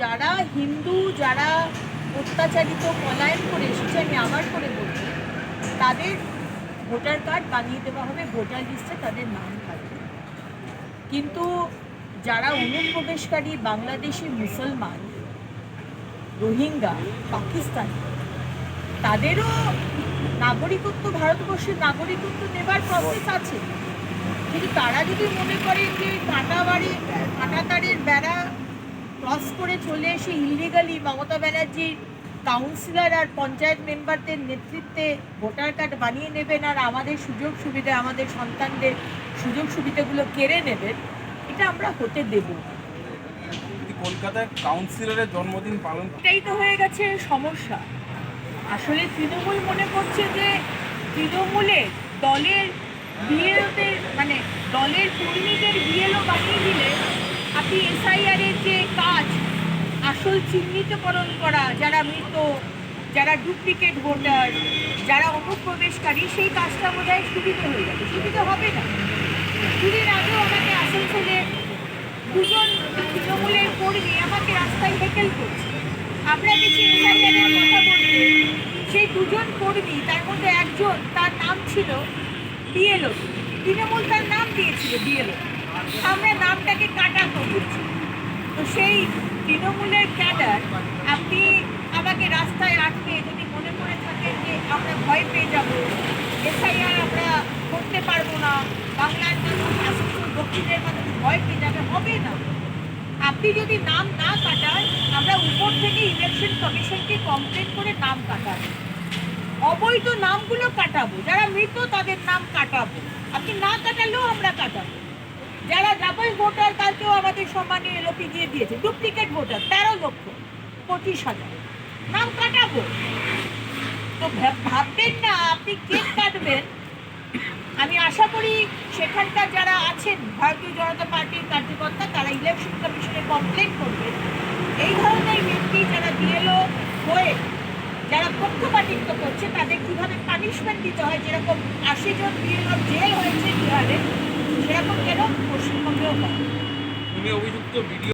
যারা হিন্দু, যারা অত্যাচারিত পলায়ন করে এসেছে, আমি আবার করে বলছি, তাদের ভোটার কার্ড বানিয়ে দেওয়া হবে, ভোটার লিস্টে তাদের নাম থাকবে। কিন্তু যারা অনুপ্রবেশকারী বাংলাদেশি মুসলমান, রোহিঙ্গা, পাকিস্তানি, তাদেরও নাগরিকত্ব, ভারতবর্ষের নাগরিকত্ব নেবার প্রসেস আছে। কিন্তু তারা যদি মনে করে যে কাঁটা বাড়ি কাঁটাতারের বেড়া ক্রস করে চলে এসে ইলিগালি মমতা ব্যানার্জির কাউন্সিলর আর পঞ্চায়েত মেম্বারদের নেতৃত্বে ভোটার কার্ড বানিয়ে নেবেন আর আমাদের সুযোগ সুবিধা আমাদের সন্তানদের সুযোগ সুবিধাগুলো কেড়ে নেবেন এটা আমরা হতে দেব। কলকাতায় কাউন্সিলরের জন্মদিন পালন এটাই তো হয়ে গেছে সমস্যা আসলে তৃণমূল মনে করছে যে তৃণমূলের দলের বিএলওদের মানে দলের কর্মীদের বিএলও বানিয়ে দিলে আপনি এসআইআর এর যে কাজ, আসল চিহ্নিতকরণ করা, যারা মৃত, যারা ডুপ্লিকেট ভোটার যারা অনুপ্রবেশকারী, সেই কাজটা বোধ হয় সুবিধা হয়ে যাবে। সুবিধা হবে না। দুদিন আগেও আমাকে আসানসোলে দুজন তৃণমূলের কর্মী আমাকে রাস্তায় হেকেল করছে। আমরা কিছু এসআইআরের কথা বলতে। সেই দুজন কর্মী, তার মধ্যে একজন, তার নাম ছিল বিএলও। তৃণমূল তার নাম দিয়েছিল বিএলও। আমরা নামটাকে কাটা করছি তো সেই তৃণমূলের ক্যাডার, আপনি আমাকে রাস্তায় আটকে যদি মনে করে থাকেন যে আমরা ভয় পেয়ে যাব, এসআইআর আমরা করতে পারব না, বাংলার মানুষ দক্ষিণের মানুষ ভয় পেয়ে যাবে, হবে না। আপনি যদি নাম না কাটান, আমরা উপর থেকে ইলেকশন কমিশনকে কমপ্লেন করে নাম কাটাবো। অবৈধ নামগুলো কাটাবো, যারা মৃত তাদের নাম কাটাবো। আপনি না কাটালেও আমরা কাটাবো। যারা ভোটার তাকেও আমাদের সম্মানীয় এলোপি দিয়ে দিয়েছে। ডুপ্লিকেট ভোটার, তেরো লক্ষ, পঁচিশ হাজার। নাম কাটাবো? তো ভাববেন না, আপনি কেক কাটবেন। আমি আশা করি সেখানকার যারা আছেন, ভারতীয় জনতা পার্টির কার্যকর্তা, তারা ইলেকশন কমিশনে কমপ্লেন করবেন। এই ধরনের ব্যক্তি যারা বিএলও হয়ে, যারা পক্ষপাতিত্ব করছে, তাদের কীভাবে পানিশমেন্ট দিতে হয়? যেরকম আশি জন বিএলও জেল হয়েছে বিহারে, সেরকম যেন তুমি অভিযুক্ত ভিডিও